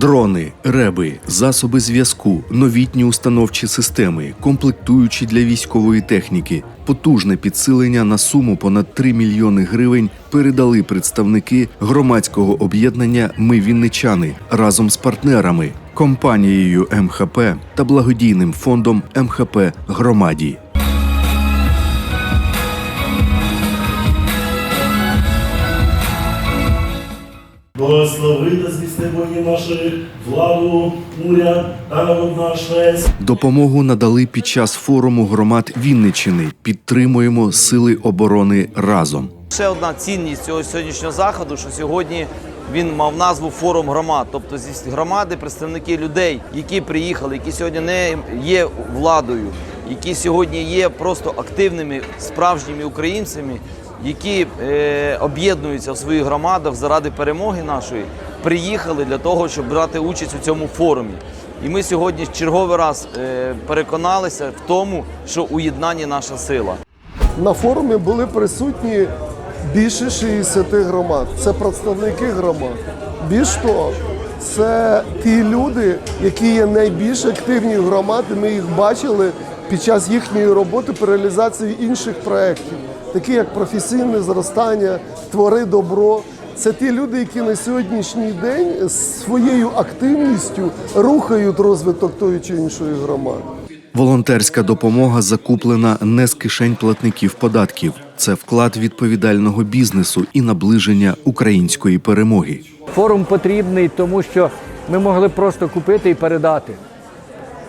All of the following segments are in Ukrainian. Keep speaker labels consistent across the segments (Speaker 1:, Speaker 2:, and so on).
Speaker 1: Дрони, реби, засоби зв'язку, новітні установчі системи, комплектуючі для військової техніки, потужне підсилення на суму понад 3 мільйони гривень передали представники громадського об'єднання Ми Вінничани разом з партнерами, компанією МХП та благодійним фондом МХП Громаді.
Speaker 2: Благослови та звісти воїнів наших, владу, уряд та народ наш весь.
Speaker 1: Допомогу надали під час форуму громад Вінниччини. Підтримуємо сили оборони разом.
Speaker 3: Ще одна цінність цього сьогоднішнього заходу, що сьогодні він мав назву форум громад. Тобто зі громади представники людей, які приїхали, які сьогодні не є владою, які сьогодні є просто активними справжніми українцями, які е, об'єднуються в своїх громадах заради перемоги нашої, приїхали для того, щоб брати участь у цьому форумі. І ми сьогодні черговий раз е, переконалися в тому, що у наша сила.
Speaker 4: На форумі були присутні більше 60 громад. Це представники громад. Більш того, це ті люди, які є найбільш активні в громаді. Ми їх бачили під час їхньої роботи по реалізації інших проєктів, такі як професійне зростання, твори добро. Це ті люди, які на сьогоднішній день своєю активністю рухають розвиток тої чи іншої громади.
Speaker 1: Волонтерська допомога закуплена не з кишень платників податків. Це вклад відповідального бізнесу і наближення української перемоги.
Speaker 5: Форум потрібний, тому що ми могли просто купити і передати.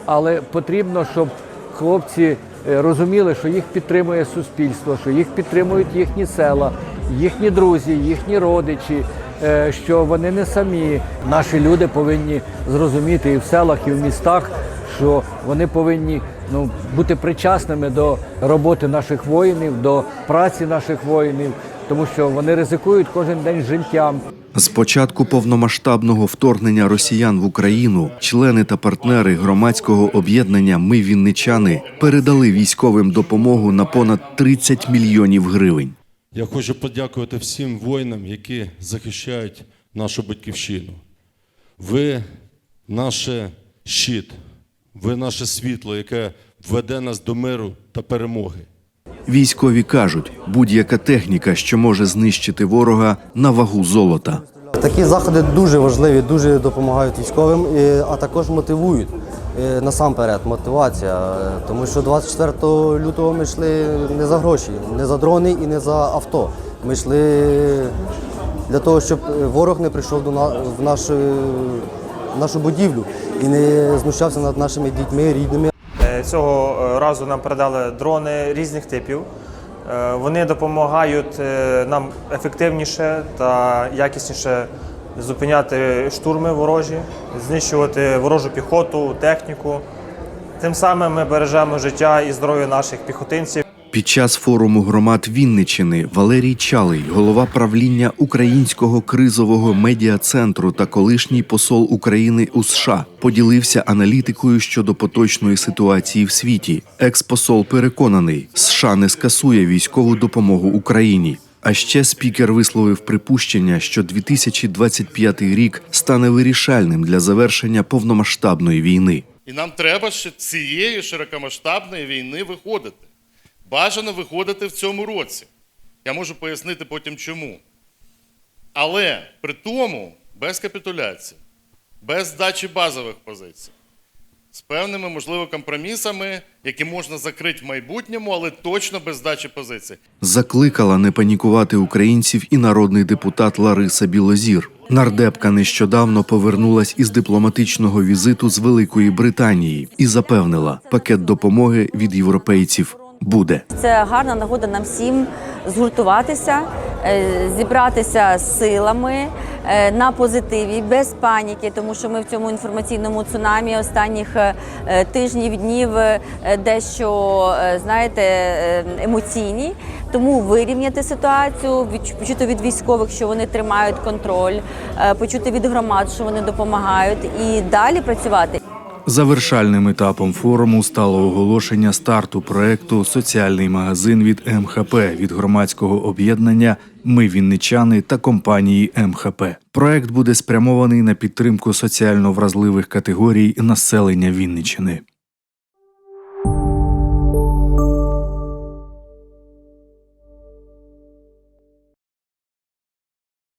Speaker 5: Але потрібно, щоб хлопці розуміли, що їх підтримує суспільство, що їх підтримують їхні села, їхні друзі, їхні родичі, е, що вони не самі. Наші люди повинні зрозуміти і в селах, і в містах, що вони повинні ну, бути причасними до роботи наших воїнів, до праці наших воїнів, тому що вони ризикують кожен день життям.
Speaker 1: З початку повномасштабного вторгнення росіян в Україну члени та партнери громадського об'єднання Ми Вінничани передали військовим допомогу на понад 30 мільйонів гривень.
Speaker 6: Я хочу подякувати всім воїнам, які захищають нашу батьківщину. Ви наше щит, ви наше світло, яке веде нас до миру та перемоги.
Speaker 1: Військові кажуть, будь-яка техніка, що може знищити ворога, на вагу золота.
Speaker 7: Такі заходи дуже важливі, дуже допомагають військовим, а також мотивують. Насамперед, мотивація. Тому що 24 лютого ми йшли не за гроші, не за дрони і не за авто. Ми йшли для того, щоб ворог не прийшов до на- в нашу, в нашу будівлю і не знущався над нашими дітьми, рідними.
Speaker 8: Цього е, разу нам передали дрони різних типів. Е, Вони допомагають е, нам ефективніше та якісніше зупиняти штурми ворожі, знищувати ворожу піхоту, техніку. Тим самим ми бережемо життя і здоров'я наших піхотинців.
Speaker 1: Під час форуму громад Вінничини Валерій Чалий, голова правління Українського кризового медіа-центру та колишній посол України у США, поділився аналітикою щодо поточної ситуації в світі. Експосол переконаний, США не скасує військову допомогу Україні. А ще спікер висловив припущення, що 2025 рік стане вирішальним для завершення повномасштабної війни.
Speaker 9: І нам треба ще цієї широкомасштабної війни виходити. Бажано виходити в цьому році. Я можу пояснити потім чому. Але при тому без капітуляції, без здачі базових позицій, з певними, можливо, компромісами, які можна закрити в майбутньому, але точно без здачі позицій.
Speaker 1: Закликала не панікувати українців і народний депутат Лариса Білозір. Нардепка нещодавно повернулась із дипломатичного візиту з Великої Британії і запевнила, пакет допомоги від європейців буде.
Speaker 10: Це гарна нагода нам всім згуртуватися, е, зібратися з силами е, на позитиві, без паніки, тому що ми в цьому інформаційному цунамі останніх е, тижнів, днів дещо знаєте емоційні. Тому вирівняти ситуацію, почути від військових, що вони тримають контроль, почути від громад, що вони допомагають, і далі працювати.
Speaker 11: Завершальним етапом форуму стало оголошення старту проекту Соціальний магазин від МХП від громадського об'єднання Ми Вінничани та компанії МХП. Проект буде спрямований на підтримку соціально вразливих категорій населення Вінничини.